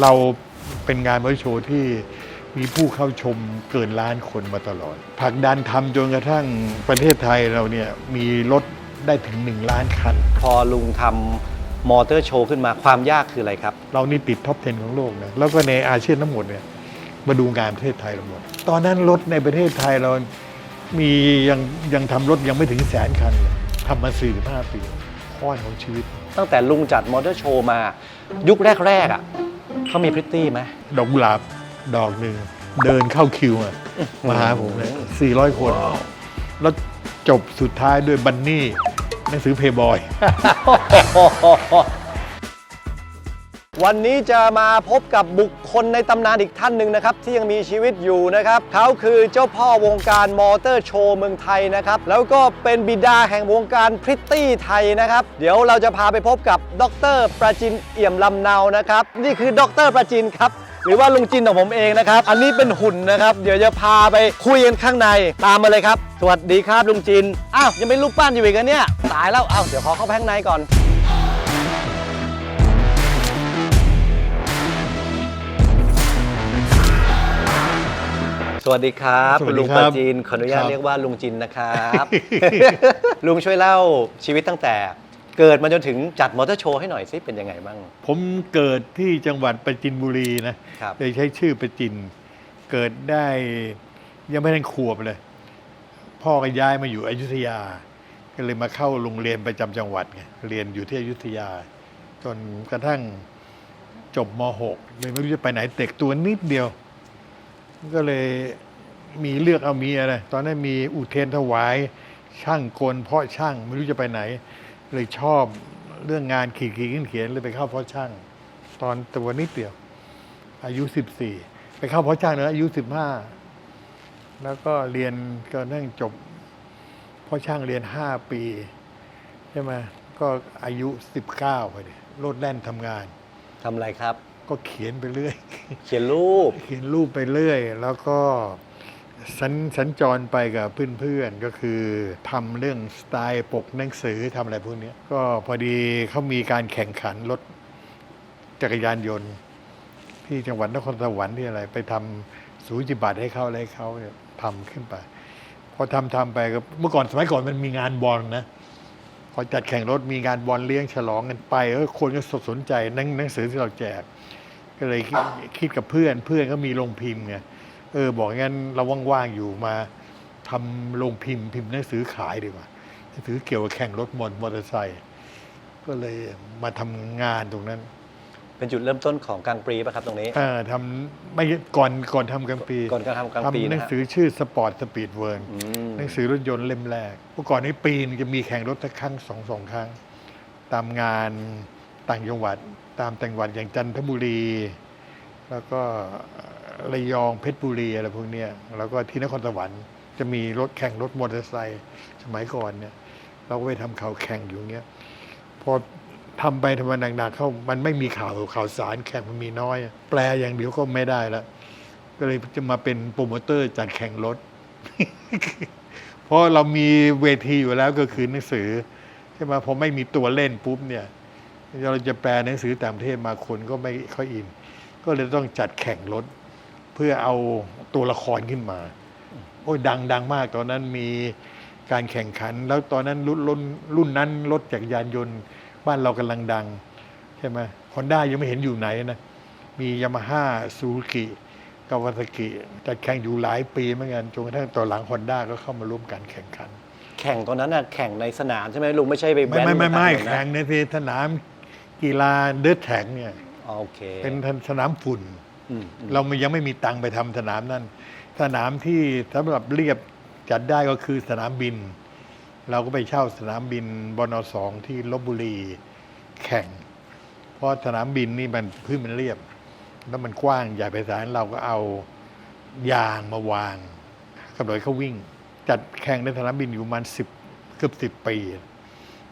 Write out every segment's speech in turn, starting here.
เราเป็นงานมอเตอร์โชว์ที่มีผู้เข้าชมเกินล้านคนมาตลอดผลักดันทำจนกระทั่งประเทศไทยเราเนี่ยมีรถได้ถึง 1 ล้านคัน พอลุงทำมอเตอร์โชว์ขึ้นมาความยากคืออะไรครับ เรานี่ติดท็อป 10 ของโลกนะแล้วก็ในอาเซียนทั้งหมดเนี่ยมาดูงานประเทศไทยเราหมด ตอนนั้นรถในประเทศไทยเรามียังยังทำรถยังไม่ถึงแสนคันเลยทำมาสี่ห้าปีข้อนของชีวิต ตั้งแต่ลุงจัดมอเตอร์โชว์มา ยุคแรกๆอะ เขามีพริตตี้ไหม ดอกกุหลาบดอกหนึ่งเดินเข้าคิวอะมาหาผมเลย400 คน แล้วจบสุดท้ายด้วยบันนี่หนังสือเพย์บอย วันนี้จะมาพบกับบุคคลในตำนานอีกท่านหนึ่งนะครับ ที่ยังมีชีวิตอยู่นะครับ เขาคือเจ้าพ่อวงการมอเตอร์โชว์เมืองไทยนะครับ แล้วก็เป็นบิดาแห่งวงการพริตตี้ไทยนะครับ เดี๋ยวเราจะพาไปพบกับดรประจินเอี่ยมลำเนานะครับ นี่คือดรประจินครับ หรือว่าลุงจินของผมเองนะครับ อันนี้เป็นหุ่นนะครับ เดี๋ยวจะพาไปคุยกันข้างในตามมาเลยครับ สวัสดีครับลุงจินอ้าวยังเป็นรูปปั้นอยู่อีกเหรอเนี่ยตายแล้วอ้าวเดี๋ยวขอเข้าไปข้างในก่อน สวัสดีครับสวัคุสณดีลุงคปรับระจีนขออนุญาตครับ เรียกว่าลุงจินนะครับ ลุงช่วยเล่าชีวิตตั้งแต่ เกิดมาจนถึงจัดมอเตอร์โชว์ให้หน่อยสิเป็นยังไงบ้าง ผมเกิดที่จังหวัดประจินบุรีนะครับ เลยใช้ชื่อประจิน เกิดได้ยังไม่ทันขวบเลย พ่อก็ย้ายมาอยู่อยุธยา ก็เลยมาเข้าโรงเรียนประจำจังหวัดไงเรียนอยู่ที่อยุธยา จนกระทั่งจบม .6 เลยไม่รู้จะไปไหนเด็กตัวนิดเดียว ก็เลยมีเลือกเอามีอะไร ตอนนั้นมีอุเทนถวาย ช่างกลเพาะช่างไม่รู้จะไปไหน เลยชอบเรื่องงานขีดขีดเขียนเลยไปเข้าเพาะช่าง ตอนตัวนิดเดียว อายุสิบสี่ไปเข้าเพาะช่างเนอะอายุสิบห้าแล้วก็เรียนก็นั่งจบเพาะช่างเรียนห้าปีใช่ไหมก็อายุสิบเก้าพอดีโลดแล่นทำงานทำอะไรครับ ก็เขียนไปเรื่อย เขียนรูป เขียนรูปไปเรื่อย แล้วก็สัญสัญจรไปกับเพื่อนๆ ก็คือทำเรื่องสไตล์ปกหนังสือทำอะไรพวกเนี้ยก็พอดีเขามีการแข่งขันรถจักรยานยนต์ ที่จังหวัดนครสวรรค์ที่อะไร ไปทำสูจิบัตรให้เขาอะไรให้เขาเนี่ยทำขึ้นไป พอทำทำไปก็เมื่อก่อนสมัยก่อนมันมีงานบอลนะพอจัดแข่งรถมีงานบอลเลี้ยงฉลองกันไปเออคนก็สนใจหนังหนังสือที่เราแจก ก็เลยคิดคิดกับเพื่อนเพื่อนก็มีโรงพิมพ์ไงเออบอกงั้นเราว่างๆอยู่มาทำโรงพิมพ์พิมพ์หนังสือขายดีกว่าหนังสือเกี่ยวกับแข่งรถมอมอเตอร์ไซค์ก็เลยมาทำงานตรงนั้น เป็นจุดเริ่มต้นของกลางปรีป่ะครับตรงนี้เออทำไม่ก่อนก่อนทำกลางปีก่อนการทำกลางปีทำหนันะงฮะสือชื่อสปอร์ตสปีดเวิร์อืมหนังสือรถยนต์เล่มแรกเมื่อก่อนนี้ปีนงจะมีแข่งรถสักครั้งสองสองครั้ง ตามงานต่างจังหวัด ตามจังหวัดอย่างจันทบุรี แล้วก็ระยองเพชรบุรีอะไรพวกนี้แล้วก็ที่นครสวรรค์จะมีรถแข่งรถมอเตอร์ไซค์สมัยก่อนเนี่ยเราก็ไปทำข่าวแข่งอยู่เงี้ยพอทำไปทำมาหนักๆเข้ามันไม่มีข่าวข่าวสารแข่งมันมีน้อย แปลอย่างเดียวก็ไม่ได้แล้วก็เลยจะมาเป็นโปรโมเตอร์จัดแข่งรถเพราะเรามีเวทีอยู่แล้วก็คือหนังสือใช่ไหมพอไม่มีตัวเล่นปุ๊บเนี่ย เราจะแปลหนังสือต่างประเทศมาคนก็ไม่ค่อยอิน ก็เลยต้องจัดแข่งรถ เพื่อเอาตัวละครขึ้นมา โอ้ยดังดังมากตอนนั้นมีการแข่งขัน แล้วตอนนั้นรุ่นรุ่นรุ่นนั้นรถจักรยานยนต์ บ้านเรากำลังดัง ใช่ไหมฮอนด้ายังไม่เห็นอยู่ไหนนะ มียามาฮ่าซูซูกิกาวาซากิจัดแข่งอยู่หลายปีเหมือนกันจนกระทั่งต่อนหลังฮอนด้าก็เข้ามาร่วมการแข่งขัน แข่งตอนนั้นน่ะแข่งในสนามใช่ไหมลุงไม่ใช่ไปไม่แว้นไม่ไม่ไม่ตาถนนนะแข่งในสนาม กีฬาเดิร์ดแท็กเนี่ยอ๋อโอเคเป็นสนามฝุ่นอืมอืมเรามันยังไม่มีตังค์ไปทำสนามนั่น สนามที่สำหรับเรียบจัดได้ก็คือสนามบิน เราก็ไปเช่าสนามบินบนสองที่ลบบุรีแข่ง เพราะสนามบินนี่มันพื้นมันเรียบ แล้วมันกว้างใหญ่ไปสารเราก็เอายางมาวางกำหนดเขาวิ่ง จัดแข่งในสนามบินอยู่ประมาณสิบเกือบสิบปี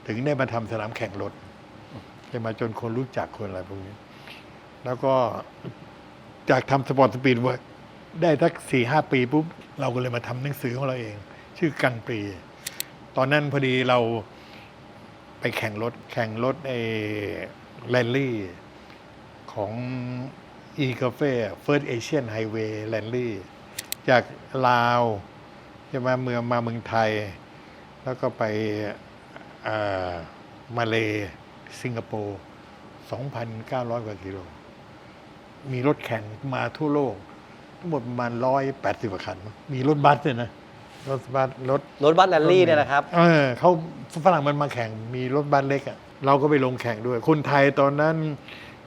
ถึงได้มาทำสนามแข่งรถ จะมาจนคนรู้จักคนอะไรพวกนี้ แล้วก็จากทำสปอร์ตสปีดเวิร์กได้ทักสี่ห้าปีปุ๊บ เราก็เลยมาทำหนังสือของเราเอง ชื่อกังปรี ตอนนั้นพอดีเราไปแข่งรถ แข่งรถไอ้แรลลี่ของ e cafe first asian highway rally จากลาวจะมาเมืองมาเมืองไทย แล้วก็ไปมาเล สิงคโปร์2,900 กว่ากิโล มีรถแข่งมาทั่วโลก ทั้งหมดประมาณ 180กว่าคัน มีรถบัสด้วยนะ รถบัสรถรถบัสแรลลี่เนี่ยนะครับ เออเขาฝรั่งมันมาแข่ง มีรถบัสเล็กอะ่ะ เราก็ไปลงแข่งด้วย คนไทยตอนนั้น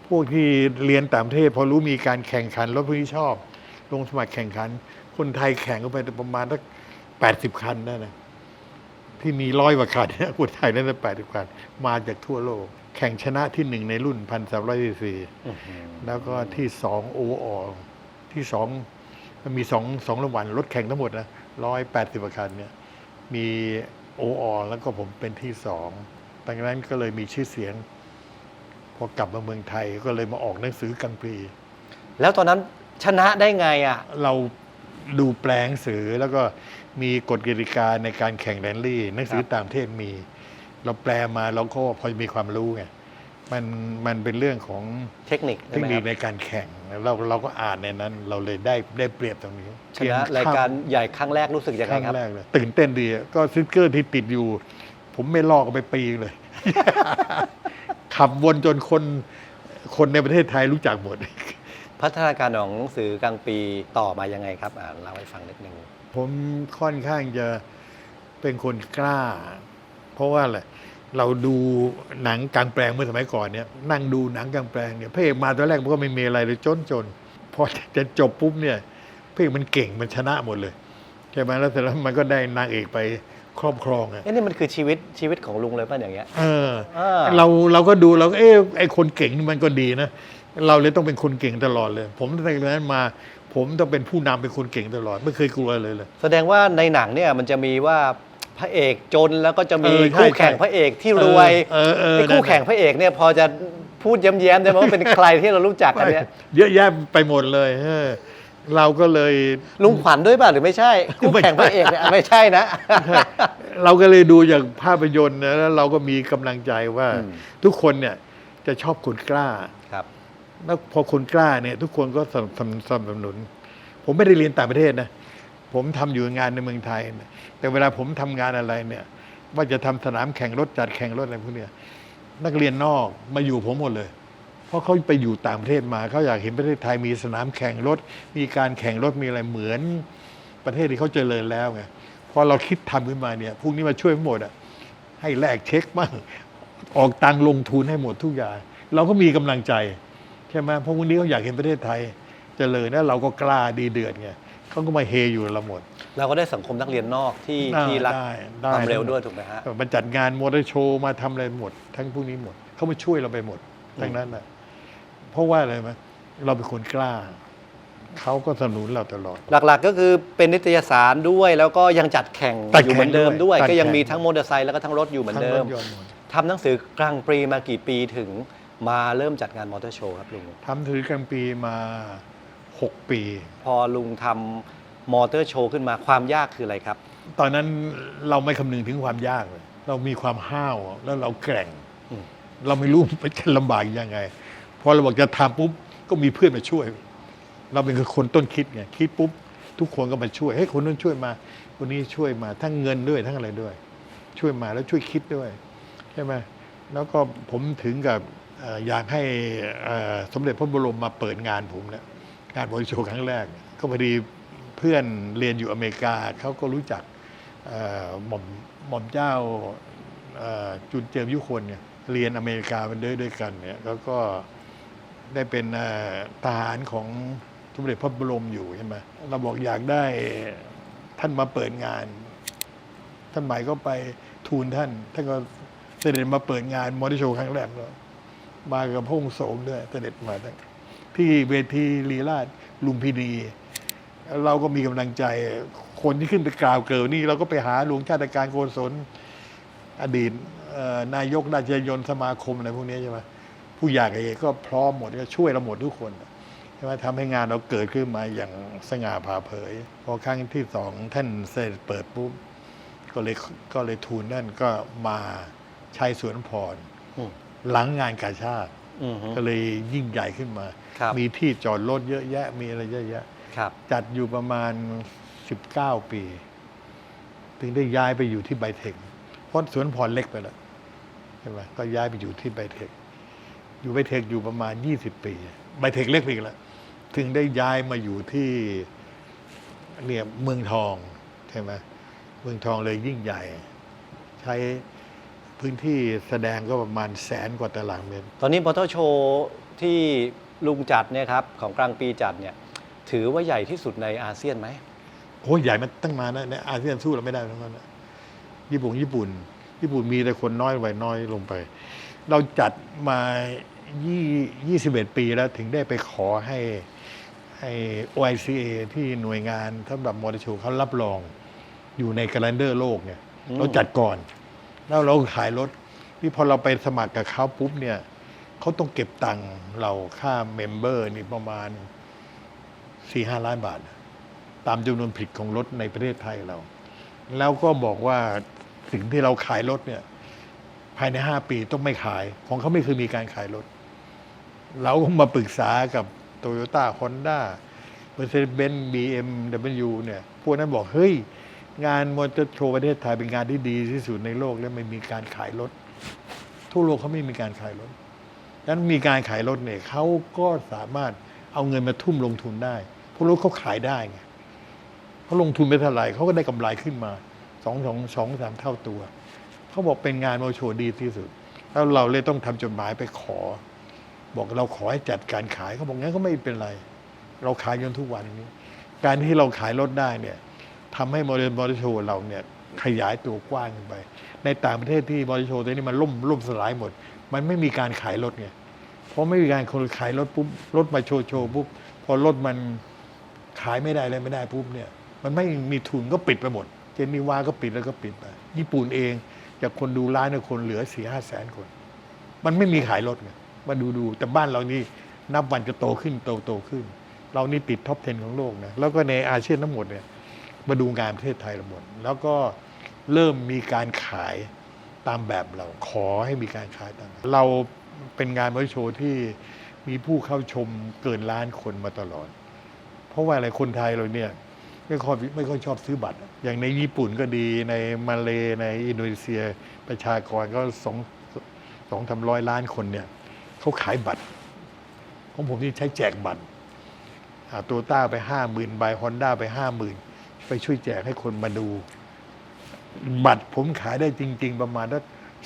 พวกที่เรียนต่างประเทศ พอรู้มีการแข่งขันรถพวกนี้ชอบ ลงสมัครแข่งขัน คนไทยแข่งก็ไปประมาณสักแปดสิบคันได้นะ ที่มีร้อยกว่าคันเนี่ยคนไทยนั่นแปดสิบคันมาจากทั่วโลก แข่งชนะที่หนึ่งในรุ่นพันสามร้อยสี่แล้วก็ที่สองโออที่สองมันมีสองสองรางวัลรถแข่งทั้งหมดนะร้อยแปดสิบกว่าคันเนี่ยมีโออแล้วก็ผมเป็นที่สองดังนั้นก็เลยมีชื่อเสียง พอกลับมาเมืองไทยก็เลยมาออกหนังสือกังปรีแล้วตอนนั้นชนะได้ไงอะ เราดูแปลหนังสือแล้วก็ มีกฎกติกาในการแข่งแรลลี่หนังสือครับต่างประเทศมี เราแปลมาเราก็พอมีความรู้ไงมันมันเป็นเรื่องของเทคนิคเทใช่คไหมนิคครับในการแข่งเราเราก็อ่านในนั้น เราเลยได้ได้เปรียบตรงนี้ชนะรายการใหญ่ครั้งแรกรู้สึกยังคไงรั้งครับแรกเลยตื่นเต้นดีอะก็สติ๊กเกอร์ที่ติดอยู่ ผมไม่ลอกเอาไปปีเลย ขับวนจนคนคนในประเทศไทยรู้จักหมด พัฒนาการของหนังสือกลางปีต่อมายังไงครับอ่าเล่าให้ฟังนิดนึง ผมค่อนข้างจะเป็นคนกล้า เพราะว่าอะไรเราดูหนังกลางแปลงเมื่อสมัยก่อนเนี่ยนั่งดูหนังกลางแปลงเนี่ยพระเอกมาตอนแรกมันก็ไม่มีอะไรเลยจนจนพอจะจบปุ๊บเนี่ยพระเอกมันเก่งมันชนะหมดเลยใช่ไหมแล้วเสร็จแล้วมันก็ได้นางเอกไปครอบครองอะเอ๊ะนี่มันคือชีวิตชีวิตของลุงเลยป่ะอย่างเงี้ยเอออ่าเราเราก็ดูเราก็เอ๊ะไอคนเก่งนี่มันก็ดีนะเราเลยต้องเป็นคนเก่งตลอดเลย ผมตั้งแต่นั้นมา ผมต้องเป็นผู้นำเป็นคนเก่งตลอด ไม่เคยกลัวเลยเลย แสดงว่าในหนังเนี่ยมันจะมีว่าพระเอกจนแล้วก็จะมีเออใช่คู่แข่งใช่พระเอกที่รวยเออเออเออไอ้คู่แข่งพระเอกเนี่ยพอจะพูดย้ำๆได้ไหมว่าเป็นใครที่เรารู้จักกันเนี่ยเยอะแยะไปหมดเลยเออเราก็เลยลุงขวัญด้วยป่ะหรือไม่ใช่คู่แข่งพระเอกเนี่ยไม่ใช่นะ เราก็เลยดูจากภาพยนตร์นะแล้วเราก็มีกำลังใจว่าอืมทุกคนเนี่ยจะชอบคนกล้าครับ แล้วพอคนกล้าเนี่ย ทุกคนก็สนับสนุนสนับสนุน ผมไม่ได้เรียนต่างประเทศนะ ผมทำอยู่งานในเมืองไทยนะแต่เวลาผมทำงานอะไรเนี่ย ว่าจะทำสนามแข่งรถจัดแข่งรถอะไรพวกเนี้ยนักเรียนนอกมาอยู่ผมหมดเลย เพราะเขาไปอยู่ต่างประเทศมาเขาอยากเห็นประเทศไทยมีสนามแข่งรถ มีการแข่งรถมีอะไรเหมือนประเทศที่เขาเจริญแล้วไงพอเราคิดทำขึ้นมาเนี่ยพวกนี้มาช่วยหมดอะให้แลกเช็คบ้างออกตังลงทุนให้หมดทุกอย่างเราก็มีกำลังใจ ช่ไหมเพราะพวกนี้เขาอยากเห็นประเทศไทยเจริญแล้วเราก็กล้าดีเดือดไงเขาก็มาเฮอยู่กับเราหมด เราก็ได้สังคมนักเรียนนอกที่ที่รักได้ได้ความเร็วด้วยถูกไหมฮะมาจัดงานมอเตอร์โชว์มาทำอะไรหมด ทั้งพวกนี้หมดเขามาช่วยเราไปหมดทั้งนั้นนะเพราะว่าอะไรไหมเราเป็นคนกล้าเขาก็สนับสนุนเราตลอด หลักๆก็คือเป็นนิตยสารด้วย แล้วก็ยังจัดแข่งจัดอยู่เหมือนเดิมแข่งด้ด้ววยยก็ยังจัดแข่งมีทั้งมอเตอร์ไซค์แล้วก็ทั้งรถอยู่เหมือนทั้งเดิรมถยนต์หมดทำหนังสือกลางปรีมากี่ปีถึง มาเริ่มจัดงานมอเตอร์โชว์ครับลุง ทำถือกลางปีมาหกปี พอลุงทำมอเตอร์โชว์ขึ้นมาความยากคืออะไรครับ ตอนนั้นเราไม่คำนึงถึงความยากเลย เรามีความห้าวแล้วเราแกร่ง อืม เราไม่รู้มันจะลำบากยังไง พอเราบอกจะทำปุ๊บก็มีเพื่อนมาช่วย เราเป็นคนต้นคิดไงคิดปุ๊บทุกคนก็มาช่วยให้ยคนนู้นช่วยมา คนนี้ช่วยมาทั้งเงินด้วยทั้งอะไรด้วย ช่วยมาแล้วช่วยคิดด้วย ใช่ไหมแล้วก็ผมถึงกับเอยากให้สมเด็จพระบรมมาเปิดงานผมเนี่ยงานบริโชว์ครั้งแรก ก็พอดีเพื่อนเรียนอยู่อเมริกาเขาก็รู้จักหม่อมหม่อมเจ้าจุนเจิมยุคนเนี่ยเรียนอเมริกาเป็นด้วยด้วยกันเนี่ยแล้วก็ได้เป็นทหารของสมเด็จพระบรมอยู่ใช่ไหมเราบอกอยากได้ท่านมาเปิดงาน ท่านใหม่ก็ไปทูลท่าน ท่านก็เสด็จมาเปิดงานมอเตอร์โชว์ครั้งแรกเลย มากับพระองค์โสมด้วยเสด็จมาทั้งที่เวทีลีลาดลุมพินีเราก็มีกำลังใจคนที่ขึ้นไปกล่าวเกิดนี่เราก็ไปหาหลวงชาติการโกศลอดีตเอ่อนายกราชยนต์สมาคมอะไรพวกนี้ใช่ไหมผู้ใหญ่ก็พร้อมหมดก็ช่วยเราหมดทุกคนใช่ไหมทำให้งานเราเกิดขึ้นมาอย่างสง่าผ่าเผย พอครั้งที่สองท่านเสด็จเปิดปุ๊บก็เลยก็เลยทูลนั่นก็มาชัยสวนพร หลังงานกาชาติอือฮึก็เลยยิ่งใหญ่ขึ้นมาครับมีที่จอดรถเยอะแยะ มีอะไรเยอะแยะครับจัดอยู่ประมาณ 19 ปี ถึงได้ย้ายไปอยู่ที่ไบเทคเพราะสวนพรเล็กไปแล้วใช่ไหมก็ย้ายไปอยู่ที่ไบเทค อยู่ไบเทคอยู่ประมาณ 20 ปีไบเทคเล็กไปอีกแล้วถึงได้ย้ายมาอยู่ที่เนี่ยเมืองทองใช่ไหมเมืองทองเลยยิ่งใหญ่ ใช้ พื้นที่แสดงก็ประมาณแสนกว่าตารางเมตร ตอนนี้มอเตอร์โชว์ที่ลุงจัดเนี่ยครับของกลางปีจัดเนี่ยถือว่าใหญ่ที่สุดในอาเซียนไหมโอ้ยใหญ่มาตั้งนานนะในอาเซียนสู้เราไม่ได้ทั้งนั้นนะญี่ปุ่นญี่ปุ่น ญี่ปุ่นมีแต่คนน้อยไว้น้อยลงไป เราจัดมายี่ยี่สิบเอ็ดปีแล้วถึงได้ไปขอให้ให้ OICA ที่หน่วยงานสำหรับมอเตอร์โชว์เขารับรองอยู่ในกาล endar โลกเนี่ยอืมเราจัดก่อน แล้วเราขายรถที่พอเราไปสมัครกับเขาปุ๊บเนี่ยเขาต้องเก็บตังค์เราค่าเมมเบอร์นี่ประมาณสี่ห้าล้านบาท ตามจำนวนผลิตของรถในประเทศไทยเรา แล้วก็บอกว่าสิ่งที่เราขายรถเนี่ย ภายใน5ปีต้องไม่ขาย ของเขาไม่เคยมีการขายรถ เราก็มาปรึกษากับโตโยต้าฮอนด้าเมอร์เซเดสเบนซ์บีเอ็มดับเบิลยูเนี่ย พวกนั้นบอก เฮ้ย งานมอเตอร์โชว์ประเทศไทยเป็นงานที่ดีที่สุดในโลกและไม่มีการขายรถทั่วโลกเขาไม่มีการขายรถดังนั้นมีการขายรถเนี่ยเขาก็สามารถเอาเงินมาทุ่มลงทุนได้เพราะรถเขาขายได้ไงเขาลงทุนไปเท่าไหร่เขาก็ได้กำไรขึ้นมาสองสองสองสามเท่าตัว เขาบอกเป็นงานโมโชว์ดีที่สุด แล้วเราเลยต้องทำจดหมายไปขอ บอกเราขอให้จัดการขายเขาบอกงั้นก็ไม่เป็นไร เราขายจนทุกวันนี้ การที่เราขายรถได้เนี่ย ทำให้โมเดลมอเตอร์โชว์เราเนี่ยขยายตัวกว้างขึ้นไป ในต่างประเทศที่มอเตอร์โชว์ตัวนี้มันล่มล่มสลายหมด มันไม่มีการขายรถไงเพราะไม่มีการคนขายรถปุ๊บรถมาโชว์โชว์ปุ๊บพอรถมันขายไม่ได้เลยไม่ได้ปุ๊บเนี่ย มันไม่มีทุนก็ปิดไปหมด เจนีวาก็ปิดแล้วก็ปิดไปญี่ปุ่นเองจากคนดูร้านเนี่ยคนเหลือสี่ห้าแสนคน มันไม่มีขายรถไงมาดูดูแต่บ้านเรานี่นับวันจะโตขึ้นโตโตขึ้น เรานี่ติดท็อป 10 ของโลกนะแล้วก็ในอาเซียนทั้งหมดเนี่ย มาดูงานประเทศไทยเราหมด แล้วก็เริ่มมีการขายตามแบบเราขอให้มีการขายตามเราเป็นงานมอเตอร์โชว์ที่มีผู้เข้าชมเกินล้านคนมาตลอด เพราะว่าอะไรคนไทยเราเนี่ยไม่ค่อยไม่ค่อยชอบซื้อบัตร อย่างในญี่ปุ่นก็ดีในมาเลในอินโดนีเซียประชากรก็สองสองทำร้อยล้านคนเนี่ยเขาขายบัตร ของผมนี่ใช้แจกบัตรตัวต้าไปห้าหมื่นใบฮอนด้าไปห้าหมื่น ไปช่วยแจกให้คนมาดู บัตรผมขายได้จริง ๆ ประมาณ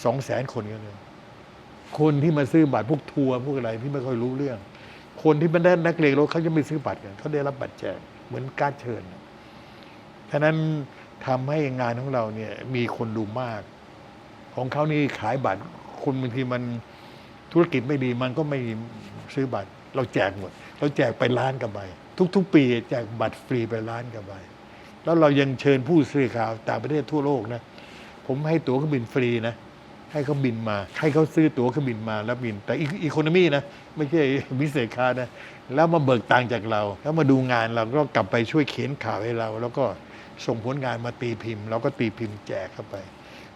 สองแสนคนกันเลยคนที่มาซื้อบัตรพวกทัวร์พวกอะไรที่ไม่ค่อยรู้เรื่อง คนที่เป็นนักเลงรถเขาจะไม่ซื้อบัตรกันเขาได้รับบัตรแจกเหมือนการเชิญฉะนั้นทำให้งานของเราเนี่ยมีคนดูมาก ของเขานี่ขายบัตรคนบางทีมันธุรกิจไม่ดีมันก็ไม่ซื้อบัตร เราแจกหมด เราแจกไปล้านกับใบทุก ๆ ปีแจกบัตรฟรีไปล้านกับใบ แล้วเรายังเชิญผู้สื่อข่าวต่างประเทศทั่วโลกนะผมให้ตั๋วเครื่องบินฟรีนะให้เขาบินมา ให้เขาซื้อตั๋วเครื่องบินมาแล้วบิน แต่อีโคโนมีนะ ไม่ใช่บิสเศษคานะ แล้วมาเบิกตังจากเรา แล้วมาดูงานเราก็กลับไปช่วยเขียนข่าวให้เรา แล้วก็ส่งผลงานมาตีพิมพ์ เราก็ตีพิมพ์แจกเข้าไป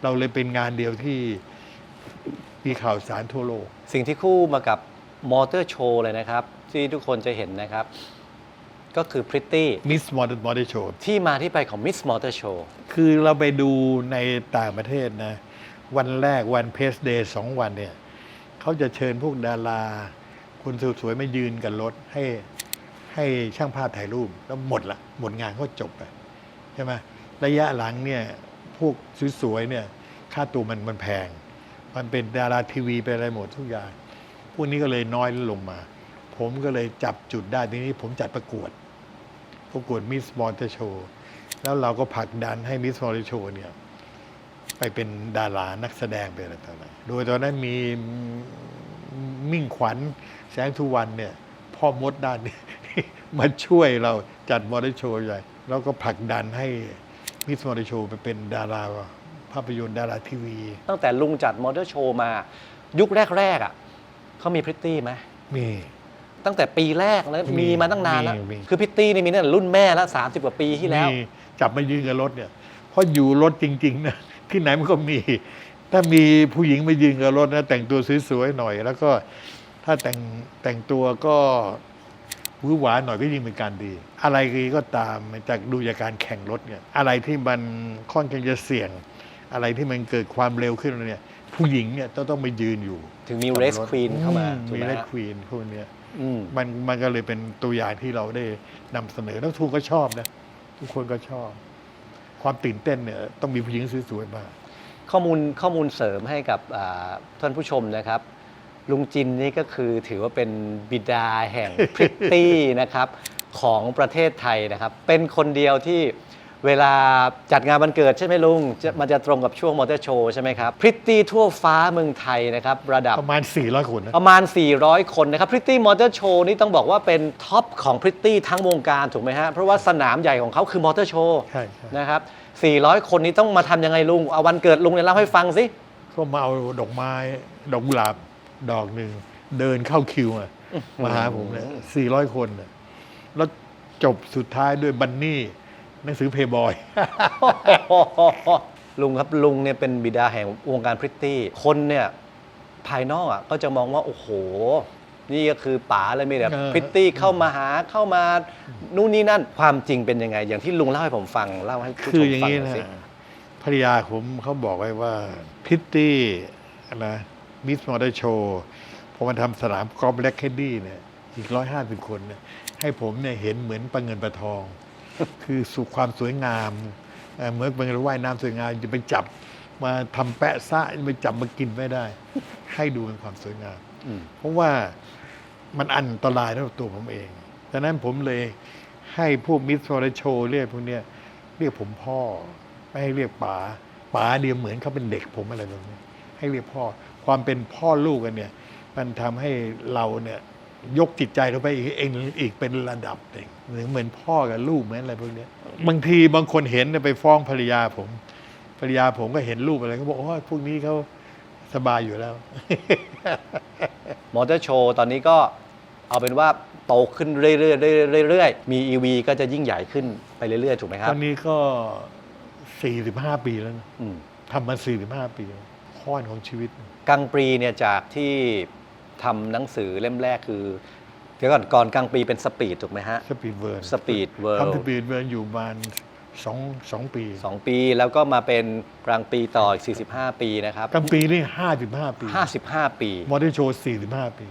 เราเลยเป็นงานเดียวที่มีข่าวสารทั่วโลก สิ่งที่คู่มากับมอเตอร์โชว์เลยนะครับ ที่ทุกคนจะเห็นนะครับ ก็คือพริตตี้มิสมอเตอร์มอเตอร์โชว์ที่มาที่ไปของมิสมอเตอร์โชว์คือเราไปดูในต่างประเทศนะ วันแรกวันเพสเดย์สองวันเนี่ยเขาจะเชิญพวกดารา คนสวยๆมายืนกับรถให้ให้ช่างภาพถ่ายรูปแล้วหมดละ หมดงานก็จบไปใช่ไหมระยะหลังเนี่ยพวกสวยๆเนี่ยค่าตัวมันมันแพง มันเป็นดาราทีวีเป็นอะไรหมดทุกอย่างพวกนี้ก็เลยน้อยลงมา ผมก็เลยจับจุดได้ทีนี้ผมจัดประกวด ประกวดมิสมอเตอร์โชว์แล้วเราก็ผลักดันให้มิสมอเตอร์โชว์เนี่ยไปเป็นดารานักแสดงเป็นอะไรต่ออะไรโดยตอนนั้นมีมิ่งขวัญแสงทุวันเนี่ยพ่อมดด้านนี้มาช่วยเราจัดมอเตอร์โชว์ใหญ่แล้วก็ผลักดันให้มิสมอเตอร์โชว์ไปเป็นดาราภาพยนตร์ดาราทีวี ตั้งแต่ลุงจัดมอเตอร์โชว์มา ยุคแรกๆอะเขามีพริตตี้ไหมมี ตั้งแต่ปีแรกแล้วมีมีมาตั้งนานแล้ว มีมี คือพริตตี้นี่มีตั้งแต่รุ่นแม่แล้ว30กว่าปีที่แล้ว มีจับมายืนกับรถเนี่ยเพราะอยู่รถจริงๆนะที่ไหนมันก็มี ถ้ามีผู้หญิงมายืนกับรถนะแต่งตัวสวยๆหน่อย แล้วก็ถ้าแต่งแต่งตัวก็หวือหวาหน่อยก็ยิ่งเป็นการดี อะไรก็ตามจากดูจากการแข่งรถเนี่ยอะไรที่มันค่อนข้างจะเสี่ยง อะไรที่มันเกิดความเร็วขึ้นเนี่ย ผู้หญิงเนี่ยต้องต้องไปยืนอยู่ถึงมี race queen เข้ามาอืถูกมีไหมเรดฮะ ควีนพวกเนี้ยอื มมันมันก็เลยเป็นตัวอย่างที่เราได้นำเสนอแล้วทุกคนก็ชอบนะ ทุกคนก็ชอบ ความตื่นเต้นเนี่ยต้องมีผู้หญิงสวยๆมาข้อมูลข้อมูลเสริมให้กับอ่าท่านผู้ชมนะครับ ลุงจินนี่ก็คือถือว่าเป็นบิดาแห่งพริตตี้นะครับ ของประเทศไทยนะครับ เป็นคนเดียวที่ เวลาจัดงานวันเกิดใช่ไหมลุงจะมันจะตรงกับช่วงมอเตอร์โชว์ใช่ไหมครับ พริตตี้ทั่วฟ้าเมืองไทยนะครับ ระดับประมาณ 400 คนนะ ประมาณ 400 คนนะครับ พริตตี้มอเตอร์โชว์นี่ต้องบอกว่าเป็นท็อปของพริตตี้ทั้งวงการถูกไหมฮะ เพราะว่าสนามใหญ่ของเขาคือมอเตอร์โชว์ใช่ใช่ นะครับ 400 คนนี้ต้องมาทำยังไงลุง เอาวันเกิดลุงเนี่ยเล่าให้ฟังสิ ก็มาเอาดอกไม้ ดอกกุหลาบดอกหนึ่ง เดินเข้าคิวมามาหาผมเนี่ย400 คนน่ะแล้วจบสุดท้ายด้วยบันนี่ หนังสือเพย์บอย ลุงครับลุงเนี่ยเป็นบิดาแห่งวงการพริตตี้ คนเนี่ยภายนอกอะก็จะมองว่า โอ้โห นี่ก็คือป๋าเลยมีแต่เออ พริตตี้เข้ามาหาเข้ามานู่นนี่นั่นความจริงเป็นยังไง อย่างที่ลุงเล่าให้ผมฟังเล่าให้ผู้ชคือมอย่างฟังนี้หน่อยนะสิภรรยาผมเขาบอกไว้ว่าพิตตี้นะมิสมอเตอร์โชว์พอมาทำสนามกอล์ฟแล็กแคดดี้เนี่ยอีกร้อยห้าสิบคนเนี่ยให้ผมเนี่ยเห็นเหมือนปลาเงินปลาทอง คือสุขความสวยงามเอ่อเหมือนปลาเงินว่ายน้ำสวยงามจะไปจับมาทำแปะซะจะไปจับมากินไม่ได้ ให้ดูเป็นความสวยงามอืมเพราะว่ามันอันตรายต่อตัวผมเองดังนั้นผมเลยให้พวกมิสโซโชเรียกพวกเนี้ยเรียกผมพ่อ ไม่ให้เรียกป๋าป๋าเดียวเหมือนเขาเป็นเด็กผมอะไรแบบนี้ให้เรียกพ่อ ความเป็นพ่อลูกกันเนี่ย มันทำให้เราเนี่ย ยกจิตใจเราไปอีกเองอีกเป็นระดับหนึ่งหรือเหมือนพ่อกับลูกเหมือนอะไรพวกเนี้ยบางทีบางคนเห็นเนี่ยไปฟ้องภรรยาผม ภรรยาผมก็เห็นรูปอะไรก็บอกโอ้ยพวกนี้เขาสบายอยู่แล้ว มอเตอร์โชว์ตอนนี้ก็เอาเป็นว่าโตขึ้นเรื่อยๆเรื่อยๆเรื่อยๆมี EV ก็จะยิ่งใหญ่ขึ้นไปเรื่อยๆ ถูกไหมครัตบอนนี้ก็ 45 ปีแล้วนะอืมทำมา 45 ปีแล้วข้อนของชีวิต กังปรีเนี่ยจากที่ ทำหนังสือเล่มแรกคือเดี๋ยวก่อนก่อนกังปรีเป็นสปีดถูกไหมฮะสปีดเวิร์น Speed World ทำสปีดเวิร์นอยู่ประมาณสองสองปีสองปีแล้วก็มาเป็นกลางปีต่ออีก45 ปีนะครับกลางปีนี่55ปี55ปีมอเตอร์โชว์45ปี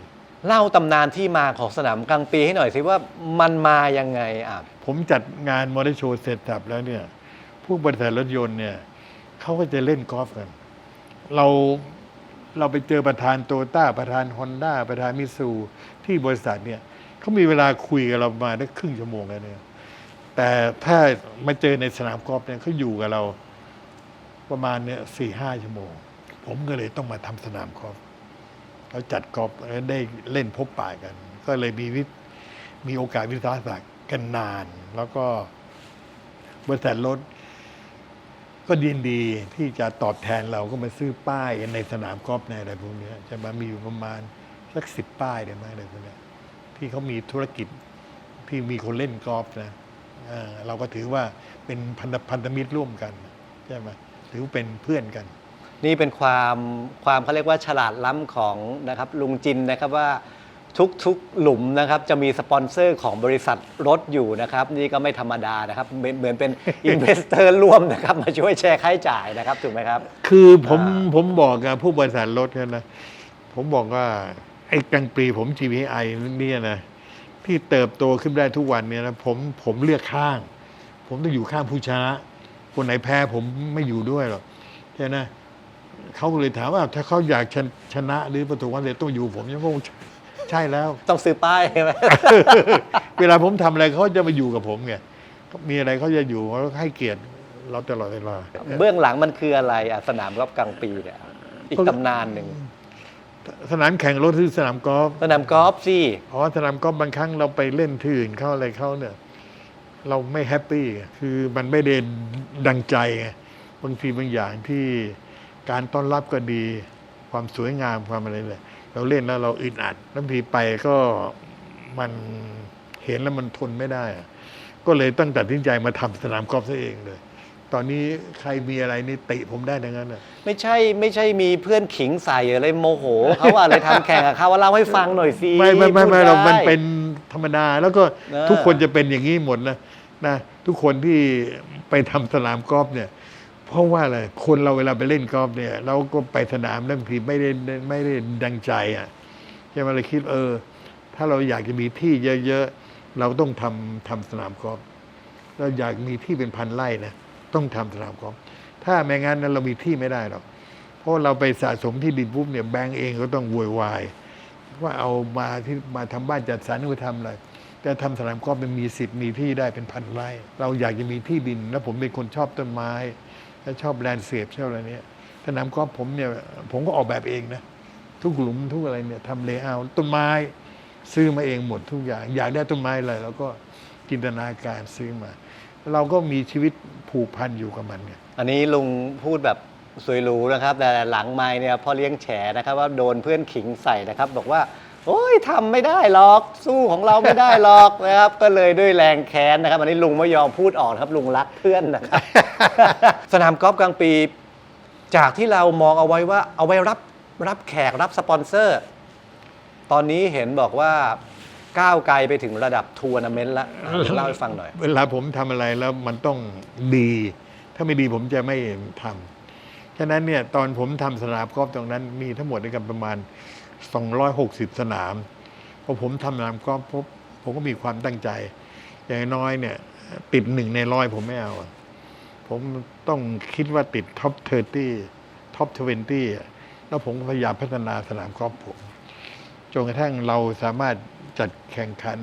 เล่าตำนานที่มาของสนามกลางปีให้หน่อยสิว่ามันมายังไงอะผมจัดงานมอเตอร์โชว์เสร็จสับแล้วเนี่ยพวกบริษัทรถยนต์เนี่ยเขาก็จะเล่นกอล์ฟกัน เรา เราไปเจอประธานโตต้าประธานฮอนด้าประธานมิตซูที่บริษัทเนี่ยเขามีเวลาคุยกับเรามาได้ครึ่งชั่วโมงแล้วเนี่ยแต่ถ้ามาเจอในสนามกอล์ฟเนี่ยเขาอยู่กับเราประมาณเนี่ยสี่ห้าชั่วโมง ผมก็เลยต้องมาทำสนามกอล์ฟเราจัดกอล์ฟได้เล่นพบปะกัน ก็เลยมีวิมีโอกาสวิทยาศาสตร์กันนาน แล้วก็บริษัทรถ ก็ยินดีที่จะตอบแทนเราก็มาซื้อป้ายในสนามกอล์ฟในอะไรพวกนี้จะมามีอยู่ประมาณสักสิบป้ายได้ไหมอะไรพวกนี้ที่เขามีธุรกิจที่มีคนเล่นกอล์ฟนะเเราก็ถือว่าเป็นพันธพันธมิตรร่วมกันใช่ไหมถือเป็นเพื่อนกัน นี่เป็นความความเขาเรียกว่าฉลาดล้ำของนะครับลุงจินนะครับว่า ทุกๆหลุมนะครับจะมีสปอนเซอร์ของบริษัทรถอยู่นะครับ นี่ก็ไม่ธรรมดานะครับ เหมือนเหมือนเป็นอินเวสเตอร์ร่วมนะครับ มาช่วยแชร์ค่าใช้จ่ายนะครับถูกไหมครับ คือผมอ่าผมบอกกับผู้บริษัทรถเนี่ยนะ ผมบอกว่า ไอ้กลางปีผม GPI เนี่ยนะ ที่เติบโตขึ้นได้ทุกวันเนี่ยนะผมผมเลือกข้าง ผมต้องอยู่ข้างผู้ชนะ คนไหนแพ้ผมไม่อยู่ด้วยหรอกใช่ไหมเขาก็เลยถามว่าถ้าเขาอยากชนชนะหรือประสบความสำเร็จต้องอยู่ผมยังคง ใช่แล้ว ต้องซื้อป้ายใช่ไหมเวลาผมทำอะไรเขาจะมาอยู่กับผมไงมีอะไรเขาจะอยู่เขาให้เกียรติเราตลอดเวลา เบื้องหลังมันคืออะไรอะสนามรอบกลางปีเนี่ยอีกตำนานหนึ่งสนามแข่งรถคือสนามกอล์ฟสนามกอล์ฟสิอ๋อสนามกอล์ฟบางครั้งเราไปเล่นที่อื่นเข้าอะไรเข้าเนี่ย เราไม่แฮปปี้ไงคือมันไม่ได้ดังใจไงบางทีบางอย่างที่การต้อนรับก็ดี ความสวยงามความอะไรเลย เราเล่นแล้วเราอึดอัดบางทีไปก็มันเห็นแล้วมันทนไม่ได้อะก็เลยตั้งแต่ตัดสินใจมาทำสนามกอล์ฟซะเองเลย ตอนนี้ใครมีอะไรนี่ติผมได้ดังนั้นน่ะไม่ใช่ไม่ใช่มีเพื่อนขิงใส่อะไรโมโหเขาว่าเลยทำแข่งกับเขาว่าเล่าให้ฟังหน่อยสิไม่ไม่ไม่ไม่พูดเราด้มันเป็นธรรมดา แล้วก็เออทุกคนจะเป็นอย่างนี้หมดนะนะทุกคนที่ไปทำสนามกอล์ฟเนี่ย เพราะว่าอะไรคนเราเวลาไปเล่นกอล์ฟเนี่ย เราก็ไปสนามบางทีไม่ได้ไม่ได้ดังใจอะใช่ไหมเราคิดเออ ถ้าเราอยากจะมีที่เยอะๆ เราต้องทำทำสนามกอล์ฟเราอยากมีที่เป็นพันไร่นะต้องทำสนามกอล์ฟถ้าไม่งั้นนั้นเรามีที่ไม่ได้หรอกเพราะเราไปสะสมที่ดินปุ๊บเนี่ยแบงก์เองก็ต้องโวยวายว่าเอามาที่มาทำบ้านจัดสรรหรือทำอะไรแต่ทำสนามกอล์ฟมันมีสิทธิ์มีที่ได้เป็นพันไร่ เราอยากจะมีที่ดิน แล้วผมเป็นคนชอบต้นไม้ และชอบแลนด์สเคปชอบอะไรเนี่ยสนามกอล์ฟผมเนี่ยผมก็ออกแบบเองนะ ทุกหลุมทุกอะไรเนี่ยทำเลเยอร์ต้นไม้ซื้อมาเองหมดทุกอย่าง อยากได้ต้นไม้อะไรเราก็จินตนาการซื้อมา เราก็มีชีวิตผูกพันอยู่กับมันเนี่ยอันนี้ลุงพูดแบบสวยหรูนะครับ แต่หลังไม้เนี่ยพ่อเลี้ยงแฉนะครับว่าโดนเพื่อนขิงใส่นะครับ บอกว่า โอ้ยทำไม่ได้หรอก สู้ของเราไม่ได้หรอกนะครับ ก็เลยด้วยแรงแค้นนะครับอันนี้ลุงไม่ยอมพูดออกครับลุงรักเพื่อนนะครับ สนามกอล์ฟกลางปี จากที่เรามองเอาไว้ว่าเอาไว้รับรับแขกรับสปอนเซอร์ ตอนนี้เห็นบอกว่าก้าวไกลไปถึงระดับทัวร์นาเมนต์แล้วเล่าให้ฟังหน่อย เวลาผมทำอะไรแล้วมันต้องดี ถ้าไม่ดีผมจะไม่ทำฉะนั้นเนี่ยตอนผมทำสนามกอล์ฟตรงนั้นมีทั้งหมดด้วยกันประมาณ 260 สนามพอผมทำสนามกอล์ฟผมก็มีความตั้งใจ อย่างน้อยเนี่ย ติดหนึ่งในร้อยผมไม่เอา ผมต้องคิดว่าติดท็อป 30 ท็อป 20 แล้วผมพยายามพัฒนาสนามกอล์ฟผมจนกระทั่งเราสามารถจัดแข่งขัน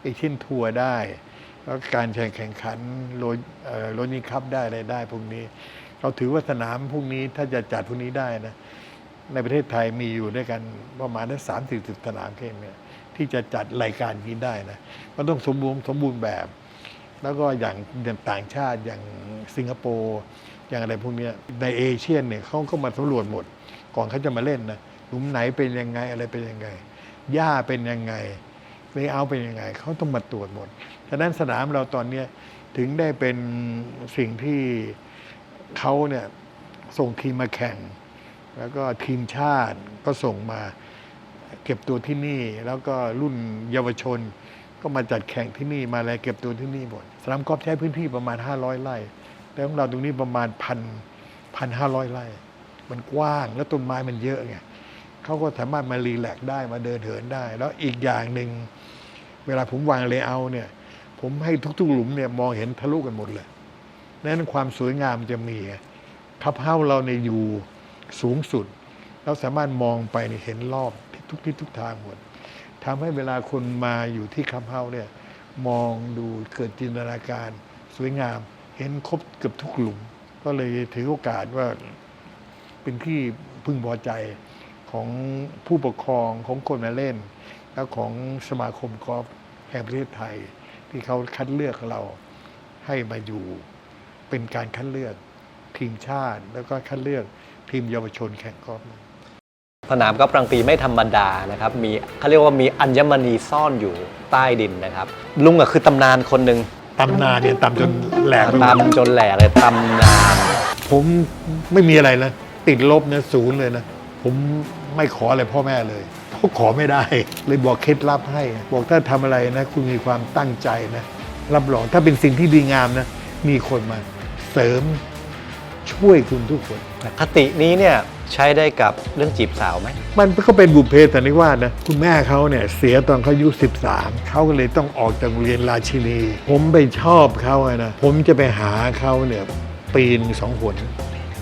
เอเชียนทัวร์ได้ แล้วการแข่งขันโรโรนี่คัพได้อะไรได้พวกนี้ เราถือว่าสนามพวกนี้ถ้าจะจัดพวกนี้ได้นะ ในประเทศไทยมีอยู่ด้วยกันประมาณได้สามสี่สิบสนามแค่นี้ที่จะจัดรายการนี้ได้นะมันต้องสมบูรณ์สมบูรณ์แบบ แล้วก็อย่างต่างชาติอย่างสิงคโปร์อย่างอะไรพวกนี้ในเอเชียเนี่ยเขาก็มาสำรวจหมด ก่อนเขาจะมาเล่นนะหลุมไหนเป็นยังไงอะไรเป็นยังไงหญ้าเป็นยังไงเลเยอร์เป็นยังไงเขาต้องมาตรวจหมดฉะนั้นสนามเราตอนเนี้ถึงได้เป็นสิ่งที่เขาเนี่ยส่งทีมมาแข่ง แล้วก็ทีมชาติก็ส่งมาเก็บตัวที่นี่ แล้วก็รุ่นเยาวชน ก็มาจัดแข่งที่นี่มาอะไรเก็บตัวที่นี่หมดสนามกอล์ฟใช้พื้นที่ประมาณ 500ไร่แต่ของเราตรงนี้ประมาณพันพันห้าร้อยไร่ มันกว้างแล้วต้นไม้มันเยอะไงเขาก็สามารถมารีแลกซ์ได้มาเดินเหินได้ แล้วอีกอย่างหนึ่งเวลาผมวางเลเยอร์เนี่ย ผมให้ทุกๆ หลุมเนี่ยมองเห็นทะลุกันหมดเลยนั้นความสวยงามมันจะมีไงคับเฮ้าเราเนี่ยอยู่ สูงสุดเราสามารถมองไปเห็นรอบทุกทิศทุกทางหมดทำให้เวลาคนมาอยู่ที่คับเฮาเนี่ยมองดูเกิดจินตนาการสวยงาม เห็นครบเกือบทุกหลุม ก็เลยถือโอกาสว่าเป็นที่พึงพอใจของผู้ปกครองของคนมาเล่น แล้วของสมาคมกอล์ฟแห่งประเทศไทย ที่เขาคัดเลือกเราให้มาอยู่ เป็นการคัดเลือกทีมชาติ แล้วก็คัดเลือก ทีมเยาวชนแข่งกอล์ฟสนามกอล์ฟกลางปีไม่ธรรมดานะครับ มีเขาเรียกว่ามีอัญมณีซ่อนอยู่ใต้ดินนะครับ ลุงก็คือตำนานคนหนึ่งตำนานเนี่ยตำจนแหลกไปหมดตำจนแหลกเลยตำนาน ผมไม่มีอะไรนะติดลบนะศูนย์เลยนะ ผมไม่ขออะไรพ่อแม่เลยเพราะขอไม่ได้ เลยบอกเคล็ดลับให้ บอกถ้าทำอะไรนะ คุณมีความตั้งใจนะ รับรองถ้าเป็นสิ่งที่ดีงามนะ มีคนมาเสริม ช่วยคุณทุกคน คตินี้เนี่ยใช้ได้กับเรื่องจีบสาวไหม มันก็เป็นบุพเพสันนิวาสนะ คุณแม่เขาเนี่ยเสียตอนเขาอายุ 13 เขาก็เลยต้องออกจากโรงเรียนราชินี ผมไปชอบเขาอะนะ ผมจะไปหาเขาเนี่ยปีนสองหน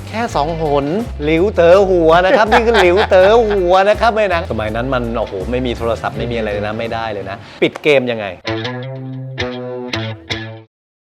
แค่สองหนหลิวเต๋อหัวนะครับ นี่คือหลิวเต๋อหัวนะครับไม่นะสมัยนั้นมันโอ้โหไม่มีโทรศัพท์ไม่มีอะไรเลยนะไม่ได้เลยนะ ปิดเกมยังไง